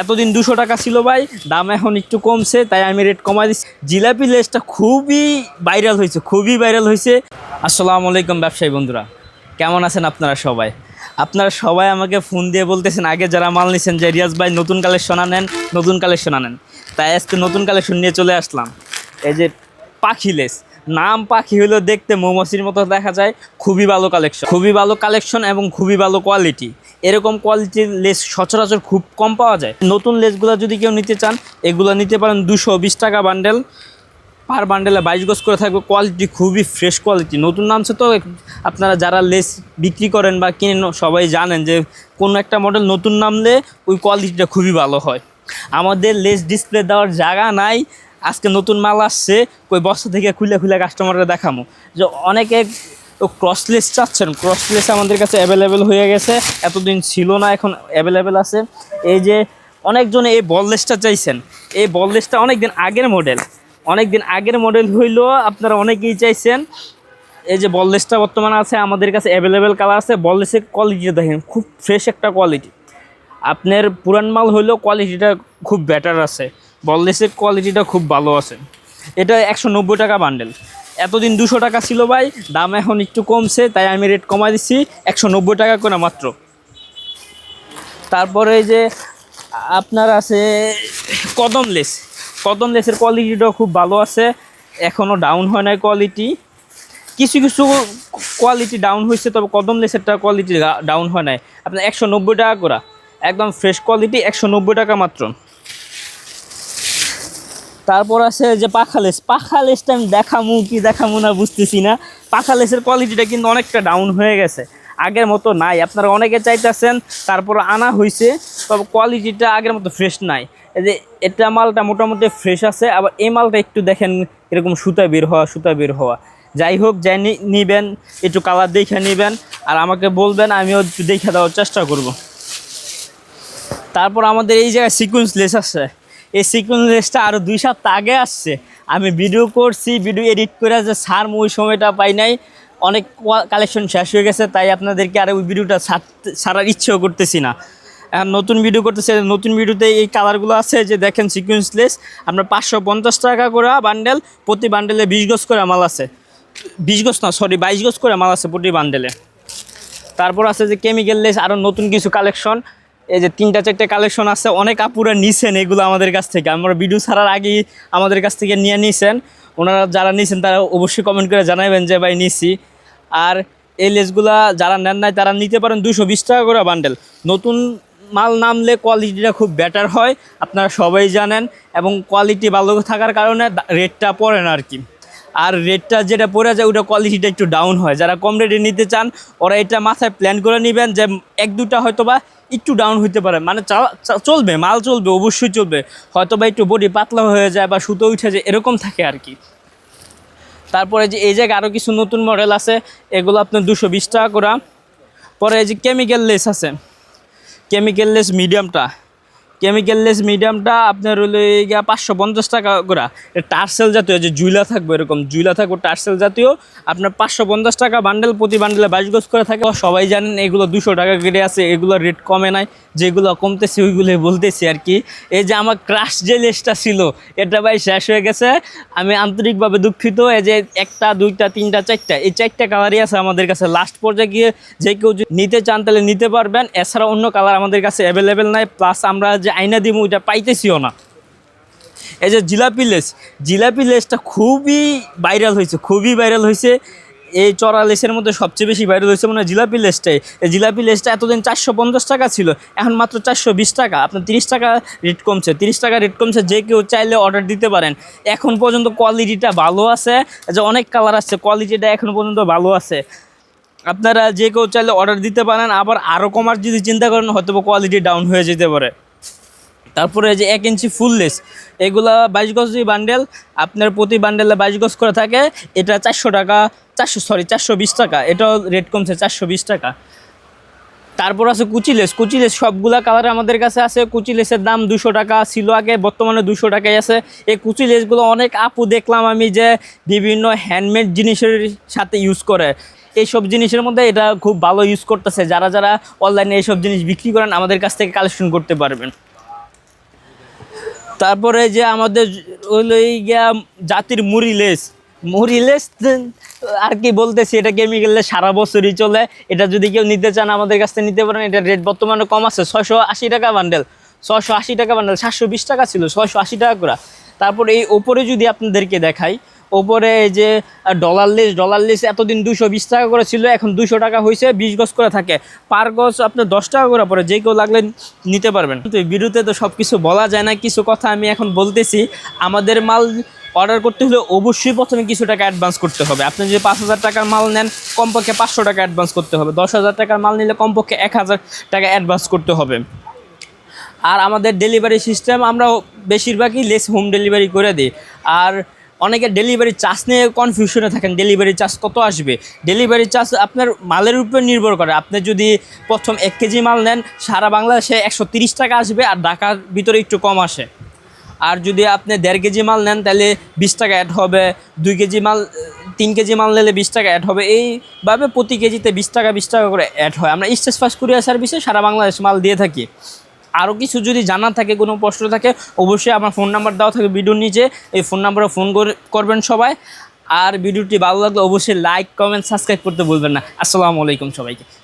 এতদিন দুশো টাকা ছিল ভাই, দাম এখন একটু কমছে, তাই আমি রেট কমাই দিচ্ছি জিলাপি লেসটা খুবই ভাইরাল হয়েছে, খুবই ভাইরাল হয়েছে। আসসালামু আলাইকুম ব্যবসায়ী বন্ধুরা, কেমন আছেন আপনারা সবাই? আপনারা সবাই আমাকে ফোন দিয়ে বলতেছেন, আগে যারা মাল নিছেন যে রিয়াজ ভাই নতুন কালেকশন আনেন, নতুন কালেকশন আনেন। তাই আজকে নতুন কালেকশন নিয়ে চলে আসলাম। এই যে পাখি লেস নাম পাখি হলেও দেখতে মৌমাছির মতো দেখা যায়, খুবই ভালো কালেকশন খুবই ভালো কালেকশন এবং খুবই ভালো কোয়ালিটি এরকম কোয়ালিটির লেস সচরাচর খুব কম পাওয়া যায়। নতুন লেসগুলো যদি কেউ নিতে চান, এগুলো নিতে পারেন দুশো বিশ টাকা বান্ডেল পার বান্ডেলে বাইশ গজ করে থাকবে কোয়ালিটি খুবই ফ্রেশ কোয়ালিটি নতুন নামছে তো আপনারা যারা লেস বিক্রি করেন বা কিনেন, সবাই জানেন যে কোনো একটা মডেল নতুন নামলে ওই কোয়ালিটিটা খুবই ভালো হয়। আমাদের লেস ডিসপ্লে দেওয়ার জায়গা নাই, আজকে নতুন মাল আসছে ওই বস্তা থেকে খুলে খুলে কাস্টমাররা দেখামো। যে অনেকে ক্রসলেস চাচ্ছেন। ক্রসলেস আমাদের কাছে অ্যাভেলেবেল হয়ে গেছে। এতদিন ছিল না, এখন অ্যাভেলেবেল আছে। এই যে অনেকজনে এই বললেসটা চাইছেন। এই বললেসটা অনেক দিন আগের মডেল অনেক দিন আগের মডেল হইলেও আপনারা অনেকেই চাইছেন। এই যে বললেসটা বর্তমানে আছে, আমাদের কাছে অ্যাভেলেবেল কালার আছে। বললেসের কোয়ালিটিটা দেখেন, খুব ফ্রেশ একটা কোয়ালিটি আপনার পুরান মাল হইলেও কোয়ালিটিটা খুব বেটার আছে। বললেসের কোয়ালিটিটা খুব ভালো আছে। এটা একশো নব্বই টাকা বান্ডেল এতদিন দুশো টাকা ছিল ভাই, দাম এখন একটু কমছে, তাই আমি রেট কমাই দিচ্ছি, একশো নব্বই টাকা করে মাত্র। তারপরে যে, আপনার আছে কদম লেস কদম লেসের কোয়ালিটিটাও খুব ভালো আছে এখনও ডাউন হয় নাই কোয়ালিটি কিছু কিছু কোয়ালিটি ডাউন হয়েছে, তবে কদম লেসেরটা কোয়ালিটি ডাউন হয় নাই। আপনার একশো নব্বই টাকা করা, একদম ফ্রেশ কোয়ালিটি একশো নব্বই টাকা মাত্র। তারপর আছে যে পাখা লেস পাখা লেসটা আমি দেখামু কি দেখামু না বুঝতেছি না। পাখা লেসের কোয়ালিটিটা কিন্তু অনেকটা ডাউন হয়ে গেছে। আগের মতো নাই। আপনারা অনেকে চাইতেছেন, তারপর আনা হয়েছে তবে কোয়ালিটিটা আগের মতো ফ্রেশ নাই। এই যে এটা মালটা মোটামুটি ফ্রেশ আছে, আবার এই মালটা একটু দেখেন এরকম সুতা বের হওয়া, সুতা বের হওয়া। যাই হোক, যাই নিবেন, একটু কালার দেখে নিবেন, আর আমাকে বলবেন, আমিও একটু দেখে দেওয়ার চেষ্টা করব। তারপর আমাদের এই জায়গায় সিকুয়েন্স লেস আছে। এই সিকুয়েন্স লেসটা আরও দুই সপ্তাহ আগে আসছে। আমি ভিডিও করছি ভিডিও এডিট করে যে সার ওই সময়টা পাই নাই, অনেক কালেকশন শেষ হয়ে গেছে, তাই আপনাদেরকে আর ওই ভিডিওটা ছাড়ার ইচ্ছেও করতেছি না। নতুন ভিডিও করতেছে, নতুন ভিডিওতে এই কালারগুলো আছে, যে দেখেন সিকুয়েন্স লেস আপনার পাঁচশো পঞ্চাশ টাকা করে বান্ডেল প্রতি বান্ডেলে বিশ গজ করে মাল আছে। বিশ গজ না সরি বাইশ গজ করে মাল আছে প্রতি বান্ডেলে তারপর আছে যে কেমিক্যাল লেস আরও নতুন কিছু কালেকশন এই যে তিনটা চারটে কালেকশন আছে, অনেক আপুরা নিছেন এগুলো আমাদের কাছ থেকে। আমরা ভিডিও ছাড়ার আগেই আমাদের কাছ থেকে নিয়ে নিছেন। ওনারা যারা নিছেন তারা অবশ্যই কমেন্ট করে জানাবেন যে, ভাই, নিছি। আর এই লেসগুলা যারা নেন নাই, তারা নিতে পারেন দুশো বিশ টাকা করে বান্ডেল নতুন মাল নামলে কোয়ালিটিটা খুব বেটার হয়, আপনারা সবাই জানেন। এবং কোয়ালিটি ভালো থাকার কারণে রেটটা পড়ে না আর কি। আর রেটটা যেটা পড়ে যায়, ওটা কোয়ালিটিটা একটু ডাউন হয়। যারা কম রেটে নিতে চান, ওরা এটা মাথায় প্ল্যান করে নেবেন যে এক দুটা হয়তো বা একটু ডাউন হইতে পারে। মানে চলবে, মাল চলবে, অবশ্যই চলবে। হয়তো বা একটু বডি পাতলা হয়ে যায় বা সুতো উঠে যায়, এরকম থাকে আর কি। তারপরে যে এই জায়গায় আরও কিছু নতুন মডেল আছে, এগুলো আপনার দুশো বিশ টাকা করা। পরে এই যে কেমিক্যাল লেস আছে। কেমিক্যাল লেস মিডিয়ামটা কেমিক্যাল লেস মিডিয়ামটা আপনার হলো গিয়া পাঁচশো পঞ্চাশ টাকা করে। টার্সেল জাতীয় যে জুইলা থাকবে এরকম, জুইলা থাকবে টার্সেল জাতীয়। আপনার পাঁচশো পঞ্চাশ টাকা বান্ডেল প্রতি বান্ডেলে বাইশ করে থাকে। সবাই জানেন এগুলো দুশো টাকা কেটে আছে, এগুলো রেট কমে নাই। যেগুলো কমতেছে ওইগুলো বলতেছি আর কি। এই যে আমার ক্রাশ যে লেসটা ছিল, এটা ভাই শেষ হয়ে গেছে। আমি আন্তরিকভাবে দুঃখিত। এই যে একটা, দুইটা, তিনটা, চারটা, এই চারটা কালারই আছে আমাদের কাছে। লাস্ট পর্যায়ে গিয়ে যে কেউ নিতে চান, তাহলে নিতে পারবেন। এছাড়া অন্য কালার আমাদের কাছে অ্যাভেলেবেল নাই। প্লাস আমরা যে আইনা দিব ওইটা পাইতেছিও না। এই যে জিলাপি লেস, জিলাপি লেসটা খুবই ভাইরাল হয়েছে, খুবই ভাইরাল হয়েছে। এই চড়া লেসের মধ্যে সবচেয়ে বেশি ভাইরাল হয়েছে মানে জিলাপি লেসটাই। এই জিলাপি লেসটা এতদিন চারশো পঞ্চাশ টাকা ছিল, এখন মাত্র চারশো বিশ টাকা। আপনার তিরিশ টাকা রেট কমছে, তিরিশ টাকা রেট কমছে, যে কেউ চাইলে অর্ডার দিতে পারেন। এখন পর্যন্ত কোয়ালিটিটা ভালো আছে যে অনেক কালার আছে কোয়ালিটিটা এখন পর্যন্ত ভালো আছে। আপনারা যে কেউ চাইলে অর্ডার দিতে পারেন, আবার আরও কমার যদি চিন্তা করেন হয়তো কোয়ালিটি ডাউন হয়ে যেতে পারে। তারপরে যে এক ইঞ্চি ফুললেস এগুলা বাইশ গজ বান্ডেল আপনার প্রতি বান্ডেলে বাইশ গজ করে থাকে, এটা চারশো টাকা, চারশো সরি চারশো বিশ টাকা, এটাও রেট কমছে চারশো বিশ টাকা। তারপর আছে কুচিলেস কুচিলেস সবগুলা কালার আমাদের কাছে আছে কুচিলেসের দাম দুশো টাকা ছিল আগে, বর্তমানে দুশো টাকায় আছে। এই কুচিলেসগুলো অনেক আপু দেখলাম আমি যে বিভিন্ন হ্যান্ডমেড জিনিসের সাথে ইউজ করে। এইসব জিনিসের মধ্যে এটা খুব ভালো ইউজ করতেছে, যারা যারা অনলাইনে এইসব জিনিস বিক্রি করেন, আমাদের কাছ থেকে কালেকশন করতে পারবেন। তারপরে যে আমাদের গিয়া জাতির মুড়ি লেস লেস আর কি বলতেছি, এটা কেমিক্যালে সারা বছরই চলে। এটা যদি কেউ নিতে চান, আমাদের কাছ থেকে নিতে পারেন। এটা রেট বর্তমানে কম আছে, ছয়শো আশি টাকা বান্ডেল ছয়শো আশি টাকা বান্ডেল সাতশো বিশ টাকা ছিল, ছয়শো আশি টাকা করে। তারপর এই ওপরে যদি আপনাদেরকে দেখাই ওপরে এই যে ডলার লেস ডলার লেস এতদিন দুশো বিশ টাকা করে ছিল, এখন দুশো টাকা হয়েছে বিশ গজ করে থাকে। পার গজ আপনার দশ টাকা করে পড়ে যে কেউ লাগলে নিতে পারবেন। কিন্তু ভিডিওতে তো সব কিছু বলা যায় না, কিছু কথা আমি এখন বলতেছি। আমাদের মাল অর্ডার করতে হলে অবশ্যই প্রথমে কিছু টাকা অ্যাডভান্স করতে হবে। আপনি যদি পাঁচ হাজার টাকার মাল নেন, কমপক্ষে পাঁচশো টাকা অ্যাডভান্স করতে হবে। দশ হাজার টাকার মাল নিলে কমপক্ষে এক হাজার টাকা অ্যাডভান্স করতে হবে। আর আমাদের ডেলিভারি সিস্টেম আমরা বেশিরভাগই লেস হোম ডেলিভারি করে দিই। আর অনেকে ডেলিভারি চার্জ নিয়ে কনফিউশনে থাকেন ডেলিভারি চার্জ কত আসবে? ডেলিভারি চার্জ আপনার মালের উপর নির্ভর করে। আপনি যদি প্রথম এক কেজি মাল নেন, সারা বাংলাদেশে একশো টাকা আসবে আর ঢাকার ভিতরে একটু কম আসে। আর যদি আপনি দেড় কেজি মাল নেন, তাহলে বিশ টাকা অ্যাড হবে। দুই কেজি মাল, তিন কেজি মাল নিলে বিশ টাকা অ্যাড হবে। এইভাবে প্রতি কেজিতে বিশ টাকা বিশ টাকা করে অ্যাড হয়। আমরা স্টেজ ফাস্ট কুরিয়ার সার্ভিসে সারা বাংলাদেশ মাল দিয়ে থাকি। আরও কিছু যদি জানার থাকে, কোনো প্রশ্ন থাকে, অবশ্যই আমার ফোন নাম্বার দেওয়া থাকে ভিডিওর নিচে। এই ফোন নাম্বারে ফোন করে- করবেন সবাই। আর ভিডিওটি ভালো লাগলে অবশ্যই লাইক, কমেন্ট, সাবস্ক্রাইব করতে ভুলবেন না। আসসালামু আলাইকুম সবাইকে।